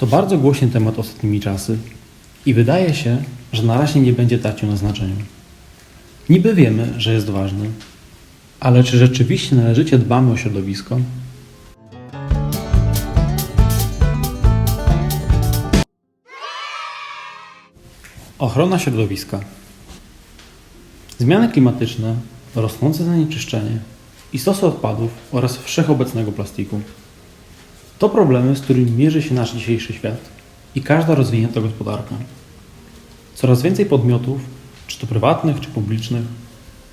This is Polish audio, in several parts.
To bardzo głośny temat ostatnimi czasy i wydaje się, że na razie nie będzie tracił na znaczeniu. Niby wiemy, że jest ważny, ale czy rzeczywiście należycie dbamy o środowisko? Ochrona środowiska. Zmiany klimatyczne, rosnące zanieczyszczenie i stosy odpadów oraz wszechobecnego plastiku. To problemy, z którymi mierzy się nasz dzisiejszy świat i każda rozwinięta gospodarka. Coraz więcej podmiotów, czy to prywatnych, czy publicznych,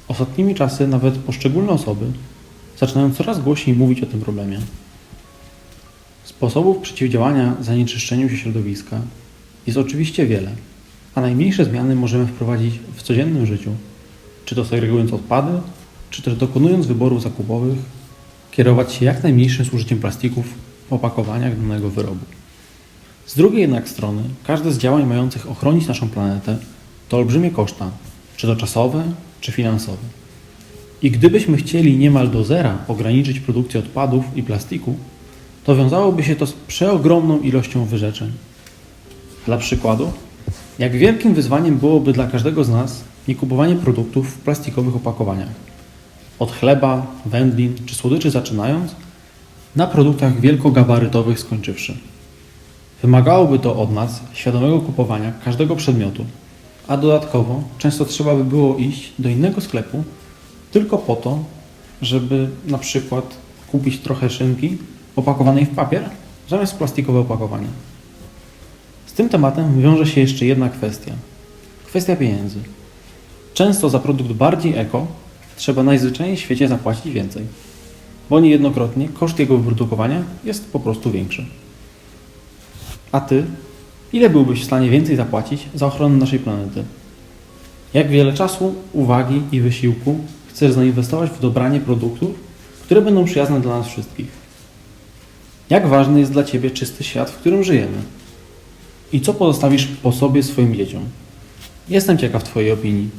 ostatnimi czasy nawet poszczególne osoby zaczynają coraz głośniej mówić o tym problemie. Sposobów przeciwdziałania zanieczyszczeniu się środowiska jest oczywiście wiele, a najmniejsze zmiany możemy wprowadzić w codziennym życiu, czy to segregując odpady, czy też dokonując wyborów zakupowych, kierować się jak najmniejszym zużyciem plastików opakowaniach danego wyrobu. Z drugiej jednak strony, każde z działań mających ochronić naszą planetę to olbrzymie koszta, czy to czasowe, czy finansowe. I gdybyśmy chcieli niemal do zera ograniczyć produkcję odpadów i plastiku, to wiązałoby się to z przeogromną ilością wyrzeczeń. Dla przykładu, jak wielkim wyzwaniem byłoby dla każdego z nas nie kupowanie produktów w plastikowych opakowaniach. Od chleba, wędlin czy słodyczy zaczynając, na produktach wielkogabarytowych skończywszy. Wymagałoby to od nas świadomego kupowania każdego przedmiotu, a dodatkowo często trzeba by było iść do innego sklepu tylko po to, żeby na przykład kupić trochę szynki opakowanej w papier zamiast plastikowe opakowanie. Z tym tematem wiąże się jeszcze jedna kwestia. Kwestia pieniędzy. Często za produkt bardziej eko trzeba najzwyczajniej w świecie zapłacić więcej, bo niejednokrotnie koszt jego wyprodukowania jest po prostu większy. A ty, ile byłbyś w stanie więcej zapłacić za ochronę naszej planety? Jak wiele czasu, uwagi i wysiłku chcesz zainwestować w dobranie produktów, które będą przyjazne dla nas wszystkich? Jak ważny jest dla ciebie czysty świat, w którym żyjemy? I co pozostawisz po sobie swoim dzieciom? Jestem ciekaw Twojej opinii.